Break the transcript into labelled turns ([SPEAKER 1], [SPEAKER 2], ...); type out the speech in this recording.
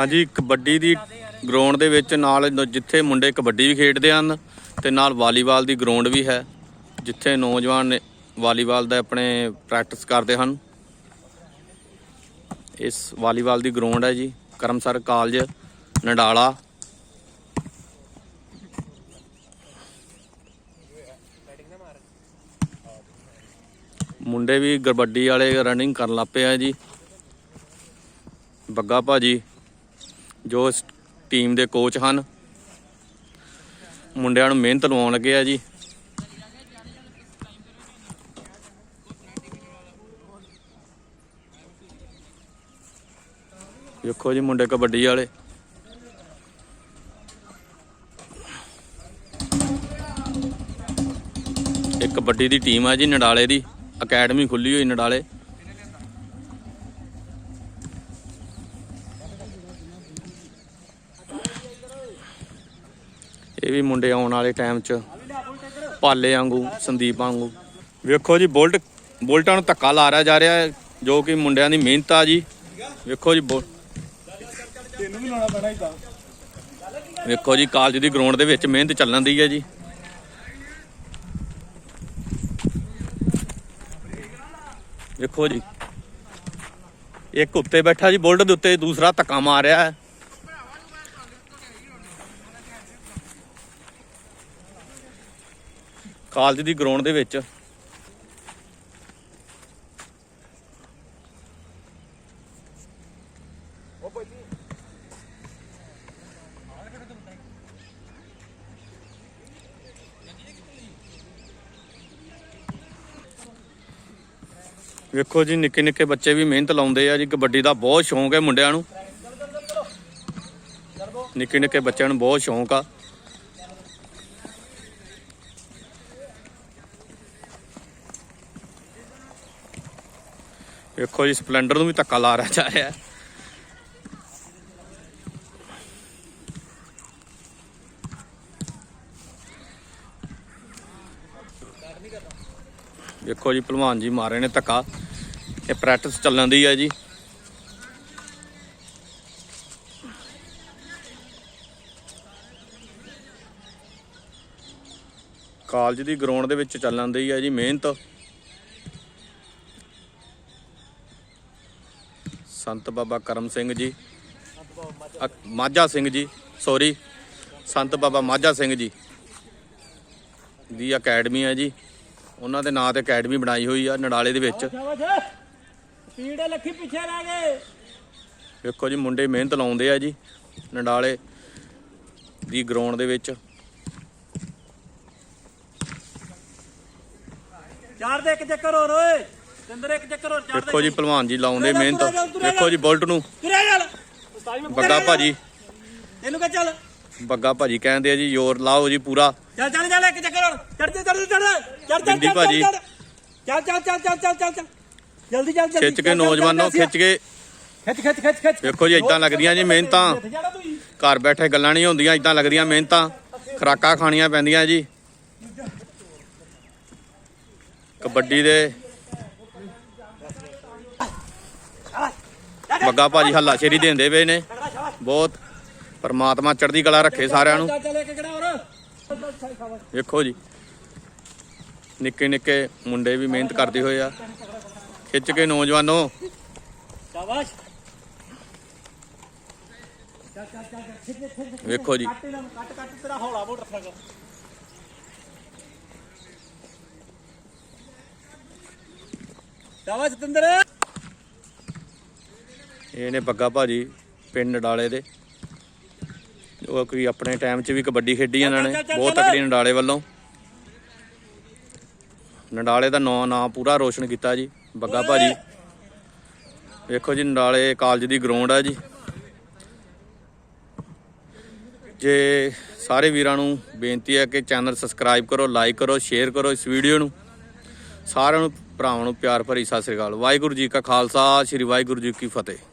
[SPEAKER 1] ਹਾਂਜੀ, ਕਬੱਡੀ ਦੀ ਗਰਾਊਂਡ ਦੇ ਵਿੱਚ ਨਾਲ ਜਿੱਥੇ ਮੁੰਡੇ ਕਬੱਡੀ ਵੀ ਖੇਡਦੇ ਹਨ ਤੇ ਨਾਲ ਵਾਲੀਬਾਲ ਦੀ ਗਰਾਊਂਡ ਵੀ ਹੈ, ਜਿੱਥੇ ਨੌਜਵਾਨ ਵਾਲੀਬਾਲ ਦਾ ਆਪਣੇ ਪ੍ਰੈਕਟਿਸ ਕਰਦੇ ਹਨ। ਇਸ ਵਾਲੀਬਾਲ ਦੀ ਗਰਾਊਂਡ ਹੈ ਜੀ, ਕਰਮਸਰ ਕਾਲਜ, ਨਡਾਲਾ। ਮੁੰਡੇ ਵੀ ਕਬੱਡੀ ਵਾਲੇ ਰਨਿੰਗ ਕਰਨ ਲੱਗ ਪਏ ਆ ਜੀ। ਬੱਗਾ ਭਾਜੀ ਜੋ ਇਸ ਟੀਮ ਦੇ ਕੋਚ ਹਨ। ਮੁੰਡਿਆਂ ਨੂੰ ਮਿਹਨਤ ਲਵਾਉਣ ਲੱਗੇ ਆ ਜੀ। ਵੇਖੋ ਜੀ ਮੁੰਡੇ ਕਬੱਡੀ ਵਾਲੇ। ਇੱਕ ਕਬੱਡੀ ਦੀ ਟੀਮ ਆ ਜੀ, ਨਡਾਲੇ ਦੀ। ਅਕੈਡਮੀ ਖੁੱਲੀ ਹੋਈ ਨਡਾਲੇ। ਇਹ ਵੀ ਮੁੰਡੇ ਆਉਣ ਵਾਲੇ ਟਾਈਮ 'ਚ। ਪਾਲੇ ਵਾਂਗੂ, ਸੰਦੀਪ ਵਾਂਗੂ। ਵੇਖੋ ਜੀ, ਬੁਲਟ, ਬੁਲਟਾਂ ਨੂੰ ਧੱਕਾ ਲਾਰਿਆ ਜਾ ਰਿਹਾ ਜੋ ਕਿ ਮੁੰਡਿਆਂ ਦੀ ਮਿਹਨਤ ਆ ਜੀ। ਵੇਖੋ ਜੀ
[SPEAKER 2] ਤੈਨੂੰ ਵੀ ਲਾਉਣਾ ਪੈਣਾ ਇਦਾਂ
[SPEAKER 1] ਵੇਖੋ ਜੀ, ਕਾਲਜ ਦੀ ਗਰਾਊਂਡ ਦੇ ਵਿੱਚ ਮਿਹਨਤ ਚੱਲਣ ਦੀ ਹੈ ਜੀ। ਵੇਖੋ ਜੀ, ਇੱਕ ਉੱਤੇ ਬੈਠਾ ਜੀ, ਬੁਲਟ ਦੇ ਉੱਤੇ ਦੂਸਰਾ ਧੱਕਾ ਮਾਰ ਰਿਹਾ ਹੈ ਕਾਲਜ ਦੀ ਗਰਾਊਂਡ ਦੇ ਵਿੱਚ। ਵੇਖੋ ਜੀ, ਨਿੱਕੇ ਨਿੱਕੇ ਬੱਚੇ ਵੀ ਮਿਹਨਤ ਲਾਉਂਦੇ ਆ ਜੀ। ਕਬੱਡੀ ਦਾ ਬਹੁਤ ਸ਼ੌਂਕ ਹੈ ਮੁੰਡਿਆਂ ਨੂੰ। ਨਿੱਕੇ ਨਿੱਕੇ ਬੱਚਿਆਂ ਨੂੰ ਬਹੁਤ ਸ਼ੌਂਕ ਆ। ਵੇਖੋ ਜੀ, ਸਪਲੈਂਡਰ ਨੂੰ ਵੀ ਧੱਕਾ ਲਾ ਰਿਹਾ ਜਾ ਰਿਹਾ। ਵੇਖੋ ਜੀ, ਭਲਵਾਨ ਜੀ ਮਾਰੇ ਨੇ ਧੱਕਾ। ਇਹ ਪ੍ਰੈਕਟਿਸ ਚੱਲਣ ਦੀ ਹੈ ਜੀ। ਕਾਲਜ ਦੀ ਗਰਾਊਂਡ ਦੇ ਵਿੱਚ ਚੱਲਣ ਦੀ ਹੈ ਜੀ, ਮਿਹਨਤ। ਸੰਤ ਬਾਬਾ ਕਰਮ ਸਿੰਘ ਜੀ। ਮਾਝਾ ਸਿੰਘ ਜੀ ਸੌਰੀ ਸੰਤ ਬਾਬਾ ਮਾਝਾ ਸਿੰਘ ਜੀ ਦੀ ਅਕੈਡਮੀ ਹੈ ਜੀ। ਉਹਨਾਂ ਦੇ ਨਾਂ ਤੇ ਅਕੈਡਮੀ ਬਣਾਈ ਹੋਈ ਆ ਨਡਾਲੇ ਦੇ ਵਿੱਚ।
[SPEAKER 2] ਸ਼ਾਬਾਸ਼ ਲੱਖੀ ਪਿੱਛੇ ਰਹਿ ਗਏ।
[SPEAKER 1] ਵੇਖੋ ਜੀ ਮੁੰਡੇ ਮਿਹਨਤ ਲਾਉਂਦੇ ਆ ਜੀ ਨਡਾਲੇ ਦੀ ਗਰਾਊਂਡ ਦੇ ਵਿੱਚ।
[SPEAKER 2] ਚਾਰ ਦੇ ਇੱਕ ਚੱਕਰ ਹੋਰ ਓਏ। ਸਿੰਦਰ ਇੱਕ ਚੱਕਰ ਹੋਰ ਚਾਰ
[SPEAKER 1] ਵੇਖੋ ਜੀ ਭਲਵਾਨ ਜੀ ਲਾਉਂਦੇ ਮਿਹਨਤ। ਵੇਖੋ ਜੀ ਬੁਲਟ ਨੂੰ।
[SPEAKER 2] ਤੁਰਿਆ ਚੱਲ
[SPEAKER 1] ਬੱਗਾ ਭਾਜੀ।
[SPEAKER 2] ਇਹਨੂੰ ਕਹ ਚੱਲ।
[SPEAKER 1] ਬੱਗਾ ਭਾਜੀ ਕਹਿੰਦੇ ਆ ਜੀ ਜ਼ੋਰ ਲਾਓ ਜੀ ਪੂਰਾ।
[SPEAKER 2] ਚੱਲ ਚੱਲ ਚੱਲ ਇੱਕ ਚੱਕਰ ਹੋਰ। ਚੜ ਚੜ ਚੜ ਚੜ ਚੜ
[SPEAKER 1] ਬਿੰਦੀ ਭਾਜੀ।
[SPEAKER 2] ਚੱਲ ਚੱਲ ਚੱਲ ਚੱਲ ਚੱਲ ਚੱਲ ਚੱਲ। ਜਲਦੀ ਚੱਲ ਜਲਦੀ।
[SPEAKER 1] ਖਿੱਚ ਕੇ ਨੌਜਵਾਨੋ ਖਿੱਚ ਕੇ।
[SPEAKER 2] ਖਿੱਚ ਖਿੱਚ ਖਿੱਚ ਖਿੱਚ।
[SPEAKER 1] ਵੇਖੋ ਜੀ ਏਦਾਂ ਲੱਗਦੀਆਂ ਜੀ ਮਿਹਨਤਾਂ। ਘਰ ਬੈਠੇ ਗੱਲਾਂ ਨਹੀਂ ਹੁੰਦੀਆਂ ਇਦਾਂ ਲੱਗਦੀਆਂ ਮਿਹਨਤਾਂ। ਖਰਾਕਾਂ ਖਾਣੀਆਂ ਪੈਂਦੀਆਂ ਜੀ। ਕਬੱਡੀ ਦੇ ਬੱਗਾ ਭਾਜੀ ਹੱਲਾ ਸ਼ੇਰੀ ਦਿੰਦੇ ਪਏ ਨੇ। ਬਹੁਤ ਪਰਮਾਤਮਾ ਚੜ੍ਹਦੀ ਕਲਾ ਰੱਖੇ ਸਾਰਿਆਂ ਨੂੰ। ਵੇਖੋ ਜੀ। ਨਿੱਕੇ ਨਿੱਕੇ ਮੁੰਡੇ ਵੀ ਮਿਹਨਤ ਕਰਦੇ ਹੋਏ ਆ। ਖਿੱਚ ਕੇ ਨੌਜਵਾਨੋ।
[SPEAKER 2] ਸ਼ਾਬਾਸ਼
[SPEAKER 1] ਵੇਖੋ ਜੀ।
[SPEAKER 2] ਕੱਟ ਕੱਟ ਤੇਰਾ ਹੌਲਾ ਮੋਟ ਰੱਖਣਾ ਕਰ ਸ਼ਾਬਾਸ਼ ਸਤਿੰਦਰ।
[SPEAKER 1] ਇਹ ਨੇ ਬੱਗਾ ਭਾਜੀ ਪਿੰਡ ਡਾਲੇ ਦੇ। ਜੋ ਕੋਈ ਆਪਣੇ ਟਾਈਮ 'ਚ ਵੀ ਕਬੱਡੀ ਖੇਡੀ ਇਹਨਾਂ ਨੇ ਬਹੁਤ ਤਕੜੀ ਨਡਾਲੇ ਵੱਲੋਂ। ਨਡਾਲੇ ਦਾ ਨਾਂ ਨਾਂ ਪੂਰਾ ਰੋਸ਼ਨ ਕੀਤਾ ਜੀ ਬੱਗਾ ਭਾਜੀ। ਵੇਖੋ ਜੀ ਨਡਾਲੇ ਕਾਲਜ ਦੀ ਗਰਾਊਂਡ ਆ ਜੀ। ਜੇ ਸਾਰੇ ਵੀਰਾਂ ਨੂੰ ਬੇਨਤੀ ਹੈ ਕਿ ਚੈਨਲ ਸਬਸਕ੍ਰਾਈਬ ਕਰੋ ਲਾਈਕ ਕਰੋ ਸ਼ੇਅਰ ਕਰੋ ਇਸ ਵੀਡੀਓ ਨੂੰ। ਸਾਰਿਆਂ ਨੂੰ ਭਰਾਵਾਂ ਨੂੰ ਪਿਆਰ ਭਰੀ ਸਤਿ ਸ੍ਰੀ ਅਕਾਲ। ਵਾਹਿਗੁਰੂ ਜੀ ਕਾ ਖਾਲਸਾ ਸ੍ਰੀ ਵਾਹਿਗੁਰੂ ਜੀ ਕੀ ਫਤਿਹ।